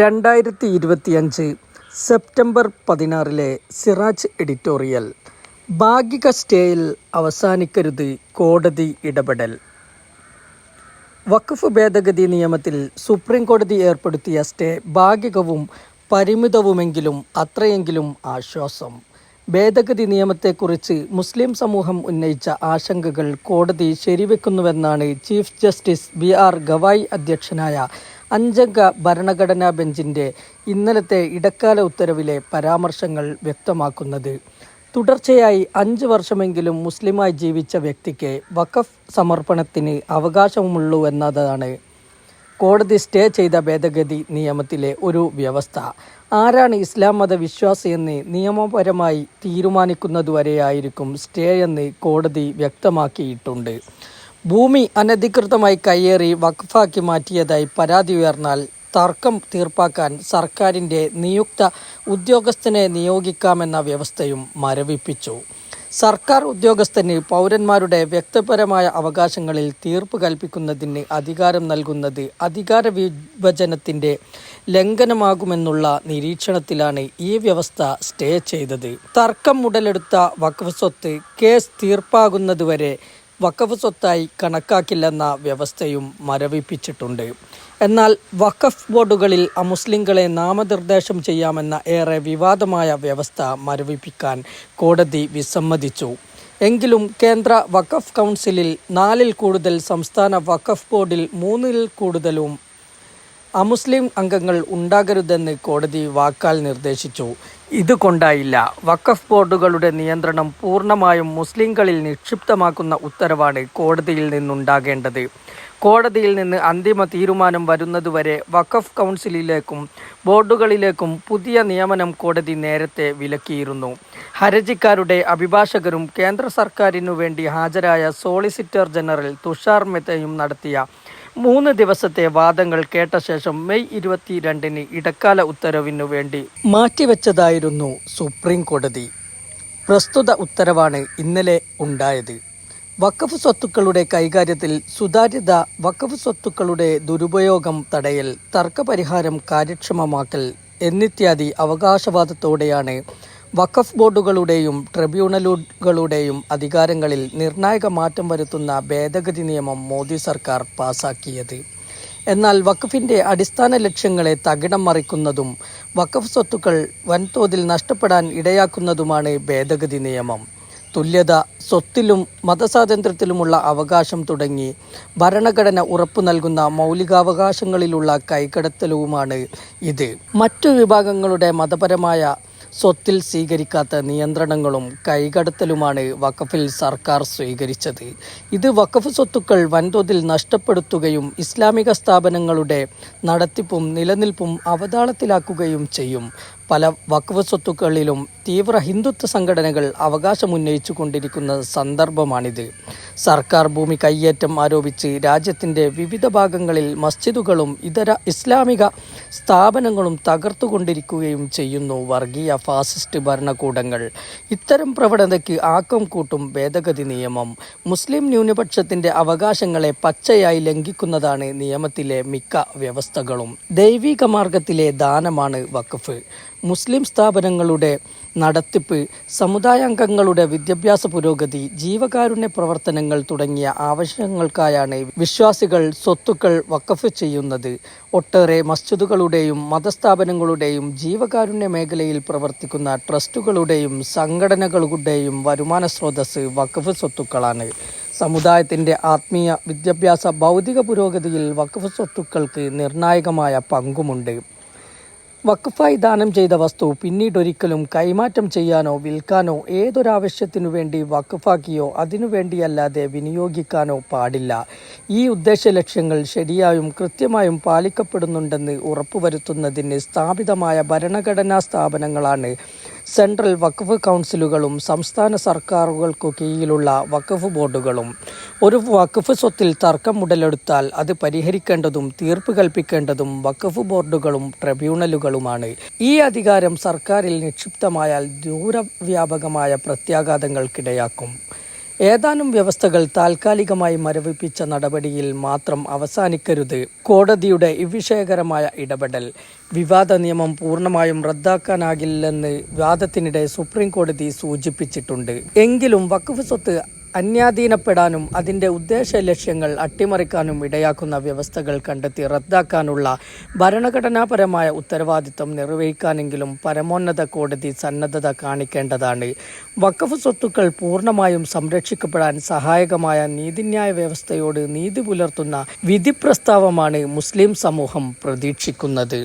രണ്ടായിരത്തി ഇരുപത്തിയഞ്ച് സെപ്റ്റംബർ പതിനാറിലെ സിറാജ് എഡിറ്റോറിയൽ. ഭാഗിക സ്റ്റേയിൽ അവസാനിക്കരുത് കോടതി ഇടപെടൽ. വഖഫ് ഭേദഗതി നിയമത്തിൽ സുപ്രീം കോടതി ഏർപ്പെടുത്തിയ സ്റ്റേ ഭാഗികവും പരിമിതവുമെങ്കിലും അത്രയെങ്കിലും ആശ്വാസം. ഭേദഗതി നിയമത്തെക്കുറിച്ച് മുസ്ലിം സമൂഹം ഉന്നയിച്ച ആശങ്കകൾ കോടതി ശരിവെക്കുന്നുവെന്നാണ് chief justice B R Gavai അധ്യക്ഷനായ അഞ്ചംഗ ഭരണഘടനാ ബെഞ്ചിന്റെ ഇന്നലത്തെ ഇടക്കാല ഉത്തരവിലെ പരാമർശങ്ങൾ വ്യക്തമാക്കുന്നത്. തുടർച്ചയായി അഞ്ച് വർഷമെങ്കിലും മുസ്ലിമായി ജീവിച്ച വ്യക്തിക്ക് വഖഫ് സമർപ്പണത്തിന് അവകാശമുള്ളൂ എന്നതാണ്. കോടതി സ്റ്റേ ചെയ്ത ഭേദഗതി നിയമത്തിലെ ഒരു വ്യവസ്ഥ. ആരാണ് ഇസ്ലാം മത വിശ്വാസിയെന്ന് നിയമപരമായി തീരുമാനിക്കുന്നതുവരെയായിരിക്കും സ്റ്റേ എന്ന് കോടതി വ്യക്തമാക്കിയിട്ടുണ്ട്. ഭൂമി അനധികൃതമായി കയ്യേറി വഖഫാക്കി മാറ്റിയതായി പരാതി ഉയർന്നാൽ തർക്കം തീർപ്പാക്കാൻ സർക്കാരിന്റെ നിയുക്ത ഉദ്യോഗസ്ഥനെ നിയോഗിക്കാമെന്ന വ്യവസ്ഥയും മരവിപ്പിച്ചു. സർക്കാർ ഉദ്യോഗസ്ഥന് പൗരന്മാരുടെ വ്യക്തിപരമായ അവകാശങ്ങളിൽ തീർപ്പ് കൽപ്പിക്കുന്നതിന് അധികാരം നൽകുന്നത് അധികാര വിഭജനത്തിന്റെ ലംഘനമാകുമെന്നുള്ള നിരീക്ഷണത്തിലാണ് ഈ വ്യവസ്ഥ സ്റ്റേ ചെയ്തത്. തർക്കം ഉടലെടുത്ത വഖഫ് സ്വത്ത് കേസ് തീർപ്പാകുന്നതുവരെ വഖഫ് സ്വത്തായി കണക്കാക്കില്ലെന്ന വ്യവസ്ഥയും മരവിപ്പിച്ചിട്ടുണ്ട്. എന്നാൽ വഖഫ് ബോർഡുകളിൽ അമുസ്ലിങ്ങളെ നാമനിർദ്ദേശം ചെയ്യാമെന്ന ഏറെ വിവാദമായ വ്യവസ്ഥ മരവിപ്പിക്കാൻ കോടതി വിസമ്മതിച്ചു. എങ്കിലും കേന്ദ്ര വഖഫ് കൗൺസിലിൽ നാലിൽ കൂടുതൽ സംസ്ഥാന വഖഫ് ബോർഡിൽ മൂന്നിൽ കൂടുതലും അമുസ്ലിം അംഗങ്ങൾ ഉണ്ടാകരുതെന്ന് കോടതി വാക്കാൽ നിർദ്ദേശിച്ചു. ഇതുകൊണ്ടായില്ല. വഖഫ് ബോർഡുകളുടെ നിയന്ത്രണം പൂർണമായും മുസ്ലിങ്ങളിൽ നിക്ഷിപ്തമാക്കുന്ന ഉത്തരവാണ് കോടതിയിൽ നിന്നുണ്ടാകേണ്ടത്. കോടതിയിൽ നിന്ന് അന്തിമ തീരുമാനം വരുന്നതുവരെ വഖഫ് കൗൺസിലിലേക്കും ബോർഡുകളിലേക്കും പുതിയ നിയമനം കോടതി നേരത്തെ വിലക്കിയിരുന്നു. ഹർജിക്കാരുടെ അഭിഭാഷകരും കേന്ദ്ര സർക്കാരിനു വേണ്ടി ഹാജരായ സോളിസിറ്റർ ജനറൽ തുഷാർ മെത്തയും നടത്തിയ മൂന്ന് ദിവസത്തെ വാദങ്ങൾ കേട്ട ശേഷം മെയ് ഇരുപത്തിരണ്ടിന് ഇടക്കാല ഉത്തരവിനു വേണ്ടി മാറ്റിവെച്ചതായിരുന്നു സുപ്രീം കോടതി പ്രസ്തുത ഉത്തരവാണ് ഇന്നലെ ഉണ്ടായത്. വക്കഫ് സ്വത്തുക്കളുടെ കൈകാര്യത്തിൽ സുതാര്യത വക്കഫ് സ്വത്തുക്കളുടെ ദുരുപയോഗം തടയൽ തർക്കപരിഹാരം കാര്യക്ഷമമാക്കൽ എന്നിത്യാദി അവകാശവാദത്തോടെയാണ് വഖഫ് ബോർഡുകളുടെയും ട്രിബ്യൂണലുകളുടെയും അധികാരങ്ങളിൽ നിർണായക മാറ്റം വരുത്തുന്ന ഭേദഗതി നിയമം മോദി സർക്കാർ പാസാക്കിയത്. എന്നാൽ വഖഫിന്റെ അടിസ്ഥാന ലക്ഷ്യങ്ങളെ തകിടം മറിക്കുന്നതും വഖഫ് സ്വത്തുക്കൾ വൻതോതിൽ നഷ്ടപ്പെടാൻ ഇടയാക്കുന്നതുമാണ് ഭേദഗതി നിയമം. തുല്യത സ്വത്തിലും മതസ്വാതന്ത്ര്യത്തിലുമുള്ള അവകാശം തുടങ്ങി ഭരണഘടന ഉറപ്പു നൽകുന്ന മൗലികാവകാശങ്ങളിലുള്ള കൈകടത്തലുമാണ് ഇത്. മറ്റു വിഭാഗങ്ങളുടെ മതപരമായ സ്വത്തിൽ സ്വീകരിക്കാത്ത നിയന്ത്രണങ്ങളും കൈകടത്തലുമാണ് വഖഫിൽ സർക്കാർ സ്വീകരിച്ചത്. ഇത് വഖഫ് സ്വത്തുക്കൾ വൻതോതിൽ നഷ്ടപ്പെടുത്തുകയും ഇസ്ലാമിക സ്ഥാപനങ്ങളുടെ നടത്തിപ്പും നിലനിൽപ്പും അവതാളത്തിലാക്കുകയും ചെയ്യും. പല വഖഫ് സ്വത്തുക്കളിലും തീവ്ര ഹിന്ദുത്വ സംഘടനകൾ അവകാശമുന്നയിച്ചു കൊണ്ടിരിക്കുന്ന സന്ദർഭമാണിത്. സർക്കാർ ഭൂമി കയ്യേറ്റം ആരോപിച്ച് രാജ്യത്തിന്റെ വിവിധ ഭാഗങ്ങളിൽ മസ്ജിദുകളും ഇതര ഇസ്ലാമിക സ്ഥാപനങ്ങളും തകർത്തുകൊണ്ടിരിക്കുകയും ചെയ്യുന്നു വർഗീയ ഫാസിസ്റ്റ് ഭരണകൂടങ്ങൾ. ഇത്തരം പ്രവണതയ്ക്ക് ആക്കം കൂട്ടും ഭേദഗതി നിയമം. മുസ്ലിം ന്യൂനപക്ഷത്തിന്റെ അവകാശങ്ങളെ പച്ചയായി ലംഘിക്കുന്നതാണ് നിയമത്തിലെ മിക്ക വ്യവസ്ഥകളും. ദൈവിക മാർഗത്തിലെ ദാനമാണ് വഖഫ്. മുസ്ലിം സ്ഥാപനങ്ങളുടെ നടത്തിപ്പ് സമുദായാംഗങ്ങളുടെ വിദ്യാഭ്യാസ പുരോഗതി ജീവകാരുണ്യ പ്രവർത്തനങ്ങൾ തുടങ്ങിയ ആവശ്യങ്ങൾക്കായാണ് വിശ്വാസികൾ സ്വത്തുക്കൾ വഖഫ് ചെയ്യുന്നത്. ഒട്ടേറെ മസ്ജിദുകളുടെയും മതസ്ഥാപനങ്ങളുടെയും ജീവകാരുണ്യ മേഖലയിൽ പ്രവർത്തിക്കുന്ന ട്രസ്റ്റുകളുടെയും സംഘടനകളുടെയും വരുമാന സ്രോതസ് വഖഫ് സ്വത്തുക്കളാണ്. സമുദായത്തിന്റെ ആത്മീയ വിദ്യാഭ്യാസ ഭൗതിക പുരോഗതിയിൽ വഖഫ് സ്വത്തുക്കൾക്ക് നിർണായകമായ പങ്കുമുണ്ട്. വഖഫായി ദാനം ചെയ്ത വസ്തു പിന്നീടൊരിക്കലും കൈമാറ്റം ചെയ്യാനോ വിൽക്കാനോ ഏതൊരാവശ്യത്തിനു വേണ്ടി വഖഫാക്കിയോ അതിനു വേണ്ടിയല്ലാതെ വിനിയോഗിക്കാനോ പാടില്ല. ഈ ഉദ്ദേശ ലക്ഷ്യങ്ങൾ ശരിയായും കൃത്യമായും പാലിക്കപ്പെടുന്നുണ്ടെന്ന് ഉറപ്പുവരുത്തുന്നതിന് സ്ഥാപിതമായ ഭരണഘടനാ സ്ഥാപനങ്ങളാണ് സെൻട്രൽ വഖഫ് കൗൺസിലുകളും സംസ്ഥാന സർക്കാരുകൾക്കു കീഴിലുള്ള വഖഫ് ബോർഡുകളും. ഒരു വഖഫ് സ്വത്തിൽ തർക്കം ഉടലെടുത്താൽ അത് പരിഹരിക്കേണ്ടതും തീർപ്പ് കൽപ്പിക്കേണ്ടതും വഖഫ് ബോർഡുകളും ട്രിബ്യൂണലുകളുമാണ്. ഈ അധികാരം സർക്കാരിൽ നിക്ഷിപ്തമായാൽ ദൂരവ്യാപകമായ പ്രത്യാഘാതങ്ങൾക്കിടയാക്കും. ഏതാനും വ്യവസ്ഥകൾ താൽക്കാലികമായി മരവിപ്പിച്ച നടപടിയിൽ മാത്രം അവസാനിക്കരുത്. കോടതിയുടെ ഇവിഷയകരമായ ഇടപെടൽ. വിവാദ നിയമം പൂർണമായും റദ്ദാക്കാനാകില്ലെന്ന് വാദത്തിനിടെ സുപ്രീം കോടതി സൂചിപ്പിച്ചിട്ടുണ്ട്. എങ്കിലും വഖഫ് സ്വത്ത് അന്യാധീനപ്പെടാനും അതിന്റെ ഉദ്ദേശ ലക്ഷ്യങ്ങൾ അട്ടിമറിക്കാനും ഇടയാക്കുന്ന വ്യവസ്ഥകൾ കണ്ടെത്തി റദ്ദാക്കാനുള്ള ഭരണഘടനാപരമായ ഉത്തരവാദിത്വം നിർവഹിക്കാനെങ്കിലും പരമോന്നത കോടതി സന്നദ്ധത കാണിക്കേണ്ടതാണ്. വഖഫ് സ്വത്തുക്കൾ പൂർണമായും സംരക്ഷിക്കപ്പെടാൻ സഹായകമായ നീതിന്യായ വ്യവസ്ഥയോട് നീതി പുലർത്തുന്ന വിധി പ്രസ്താവമാണ് മുസ്ലിം സമൂഹം പ്രതീക്ഷിക്കുന്നത്.